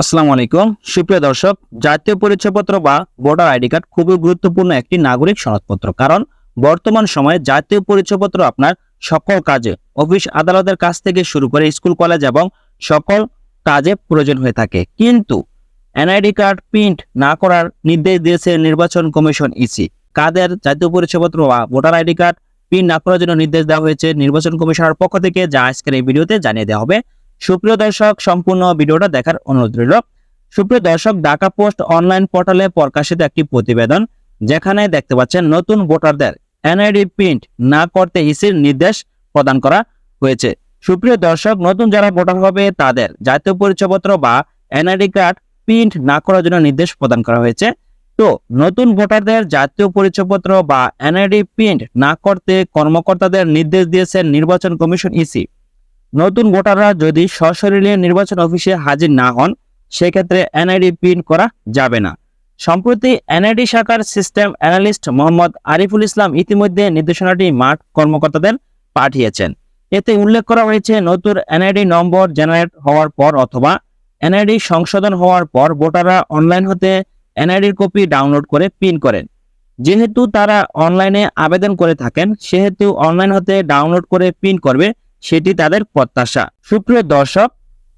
আসসালামু আলাইকুম। সুপ্রিয় দর্শক, জাতীয় পরিচয়পত্র বা ভোটার আইডি কার্ড খুবই গুরুত্বপূর্ণ একটি নাগরিক সনদপত্র। কারণ বর্তমান সময়ে জাতীয় পরিচয়পত্র আপনার সকল কাজে, অফিস আদালতের কাছ থেকে শুরু করে স্কুল, কলেজ এবং সকল কাজে প্রয়োজন হয়ে থাকে। কিন্তু এনআইডি কার্ড প্রিন্ট না করার নির্দেশ দিয়েছে নির্বাচন কমিশন ইসি। কাদের জাতীয় পরিচয়পত্র বা ভোটার আইডি কার্ড প্রিন্ট না করার জন্য নির্দেশ দেওয়া হয়েছে নির্বাচন কমিশনের পক্ষ থেকে, যা আজকের এই ভিডিওতে জানিয়ে দেওয়া হবে। সুপ্রিয় দর্শক, সম্পূর্ণ ভিডিওটা দেখার অনুরোধ রইল। সুপ্রিয় দর্শক, ঢাকা পোস্ট অনলাইন পোর্টালে প্রকাশিত একটি প্রতিবেদন, যেখানে দেখতে পাচ্ছেন নতুন ভোটারদের এনআইডি প্রিন্ট না করতে ইসির নির্দেশ প্রদান করা হয়েছে। সুপ্রিয় দর্শক, নতুন যারা ভোটার হবে, তাদের জাতীয় পরিচয়পত্র বা এনআইডি কার্ড প্রিন্ট না করার জন্য নির্দেশ প্রদান করা হয়েছে। তো, নতুন ভোটারদের জাতীয় পরিচয়পত্র বা এনআইডি প্রিন্ট না করতে কর্মকর্তাদের নির্দেশ দিয়েছেন নির্বাচন কমিশন ইসি। নতুন ভোটাররা যদি সশরীরে নির্বাচন অফিসে হাজির না হন, সেক্ষেত্রে এনআইডি প্রিন্ট করা যাবে না। সম্প্রতি এনআইডি শাখার সিস্টেম অ্যানালিস্ট মোহাম্মদ আরিফুল ইসলাম ইতিমধ্যে নির্দেশনাটি মাঠ কর্মকর্তাদের পাঠিয়েছেন। এতে উল্লেখ করা হয়েছে, নতুন এনআইডি নম্বর জেনারেট হওয়ার পর অথবা এনআইডি সংশোধন হওয়ার পর ভোটাররা অনলাইন হতে এনআইডির কপি ডাউনলোড করে প্রিন্ট করেন। যেহেতু তারা অনলাইনে আবেদন করে থাকেন, সেহেতু অনলাইন হতে ডাউনলোড করে প্রিন্ট করবে সেটি তাদের প্রত্যাশা। সুপ্রিয় দর্শক,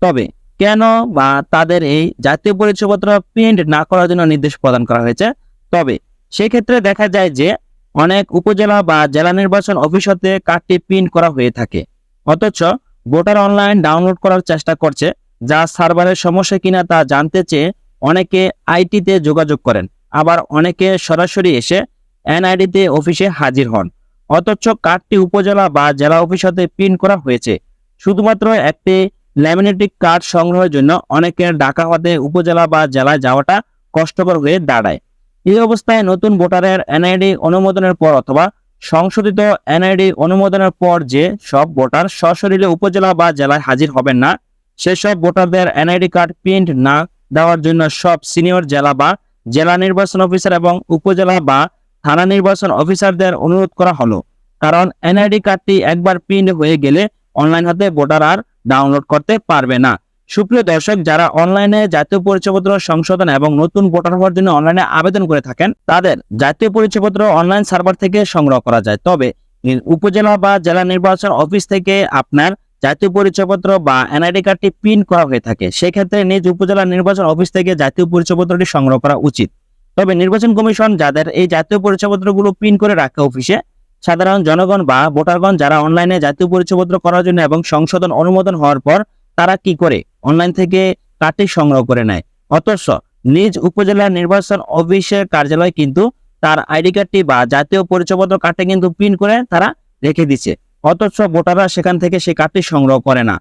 তবে কেন বা তাদের এই জাতীয় পরিচয়পত্র প্রিন্ট না করার জন্য নির্দেশ প্রদান করা হয়েছে? তবে সেক্ষেত্রে দেখা যায় যে অনেক উপজেলা বা জেলা নির্বাচন অফিস হতে কার্ডটি প্রিন্ট করা হয়ে থাকে। অথচ ভোটার অনলাইন ডাউনলোড করার চেষ্টা করছে, যা সার্ভারের সমস্যা কিনা তা জানতে চেয়ে অনেকে আইটিতে যোগাযোগ করেন। আবার অনেকে সরাসরি এসে এনআইডিতে অফিসে হাজির হন। অথচ কার্ডটি উপজেলা বা জেলা অফিস প্রিন্ট করা হয়েছে। শুধুমাত্র একটি ল্যামিনেটিক কার্ড সংগ্রহের জন্য অনেকের ঢাকা হতে উপজেলা বা জেলায় যাওয়াটা কষ্টকর হয়ে দাঁড়ায়। এই অবস্থায় নতুন ভোটারের এনআইডি অনুমোদনের পর অথবা সংশোধিত এনআইডি অনুমোদনের পর যে সব ভোটার সশরীরে উপজেলা বা জেলায় হাজির হবেন না, সেসব ভোটারদের এনআইডি কার্ড প্রিন্ট না দেওয়ার জন্য সব সিনিয়র জেলা বা জেলা নির্বাচন অফিসার এবং উপজেলা বা থানা নির্বাচন অফিসারদের অনুরোধ করা হলো। কারণ এনআইডি কার্ডটি একবার প্রিন্ট হয়ে গেলে অনলাইন হাতে ভোটার আর ডাউনলোড করতে পারবে না। সুপ্রিয় দর্শক, যারা অনলাইনে জাতীয় পরিচয়পত্র সংশোধন এবং নতুন ভোটার হওয়ার জন্য অনলাইনে আবেদন করে থাকেন, তাদের জাতীয় পরিচয়পত্র অনলাইন সার্ভার থেকে সংগ্রহ করা যায়। তবে উপজেলা বা জেলা নির্বাচন অফিস থেকে আপনার জাতীয় পরিচয়পত্র বা এনআইডি কার্ডটি প্রিন্ট করা হয়ে থাকে। সেক্ষেত্রে নিজ উপজেলা নির্বাচন অফিস থেকে জাতীয় পরিচয়পত্রটি সংগ্রহ করা উচিত। তবে নির্বাচন কমিশন যাদের এই জাতীয় পরিচয়পত্রগুলো প্রিন্ট করে রাখে অফিসে সাধারণ জনগণ বা ভোটারগণ যারা অনলাইনে জাতীয় পরিচয়পত্র করার জন্য এবং সংশোধন অনুমোদন হওয়ার পর তারা কি করে? অনলাইন থেকে কার্ডটি সংগ্রহ করে নেয়। অথচ নিজ উপজেলা নির্বাচন অফিসের কার্যালয় কিন্তু তার আইডি কার্ডটি বা জাতীয় পরিচয়পত্র কার্ডটি কিন্তু প্রিন্ট করে তারা রেখে দিচ্ছে। অথচ ভোটাররা সেখান থেকে সেই কার্ডটি সংগ্রহ করে না।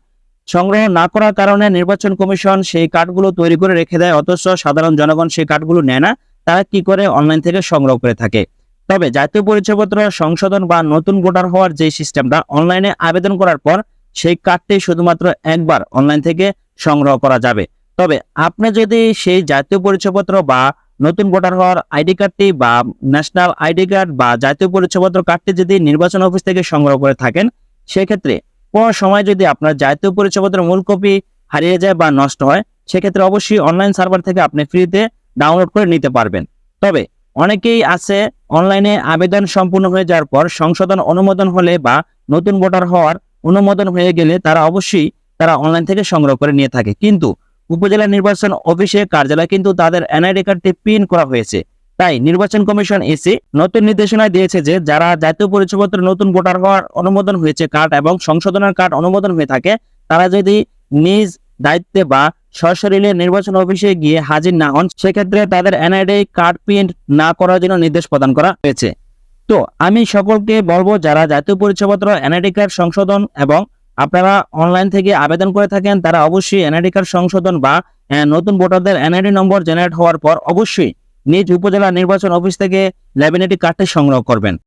সংগ্রহ না করার কারণে নির্বাচন কমিশন সেই কার্ডগুলো তৈরি করে রেখে দেয়। অথচ সাধারণ জনগণ সেই কার্ডগুলো নেয় না। তারা কি করে অনলাইন থেকে সংগ্রহ করে থাকে? তবে জাতীয় পরিচয়পত্র সংশোধন বা নতুন ভোটার হওয়ার যে সিস্টেমটা অনলাইনে আবেদন করার পর, সেই কার্ডটি শুধুমাত্র একবার অনলাইন থেকে সংগ্রহ করা যাবে। তবে আপনি যদি সেই জাতীয় পরিচয়পত্র বা নতুন ভোটার হওয়ার আইডি কার্ডটি বা ন্যাশনাল আইডি কার্ড বা জাতীয় পরিচয়পত্র কার্ডটি যদি নির্বাচন অফিস থেকে সংগ্রহ করে থাকেন, সেক্ষেত্রে কোনো সময় যদি আপনার জাতীয় পরিচয়পত্রের মূল কপি হারিয়ে যায় বা নষ্ট হয়, সেক্ষেত্রে অবশ্যই অনলাইন সার্ভার থেকে আপনি ফ্রিতে ডাউনলোড করে নিতে পারবেন। তবে অনেকেই আছে অনলাইনে আবেদন সম্পূর্ণ হয়ে যাওয়ার পর সংশোধন অনুমোদন হলে বা নতুন ভোটার হওয়ার অনুমোদন হয়ে গেলে তারা অবশ্যই তারা অনলাইন থেকে সংগ্রহ করে নিয়ে থাকে। কিন্তু উপজেলা নির্বাচন অফিসে কার্যালয় কিন্তু তাদের এনআইডি কার্ডটি প্রিন্ট করা হয়েছে। তাই নির্বাচন কমিশন এসে নতুন নির্দেশনা দিয়েছে যে যারা জাতীয় পরিচয়পত্র নতুন ভোটার হওয়ার অনুমোদন হয়েছে কার্ড এবং সংশোধনের কার্ড অনুমোদন হয়ে থাকে, তারা যদি নিজ দায়িত্বে বা সশরীরে নির্বাচন অফিসে গিয়ে হাজির না হন, সেক্ষেত্রে তাদের এনআইডি কার্ড প্রিন্ট না করার জন্য নির্দেশ প্রদান করা হয়েছে। তো আমি সকলকে বলব, যারা জাতীয় পরিচয়পত্র, এনআইডি কার্ড সংশোধন এবং আপনারা অনলাইন থেকে আবেদন করে থাকেন, তারা অবশ্যই এনআইডি কার্ড সংশোধন বা নতুন ভোটারদের এনআইডি নম্বর জেনারেট হওয়ার পর অবশ্যই নিজ উপজেলা নির্বাচন অফিস থেকে ল্যামিনেটি কার্ডটি সংগ্রহ করবেন।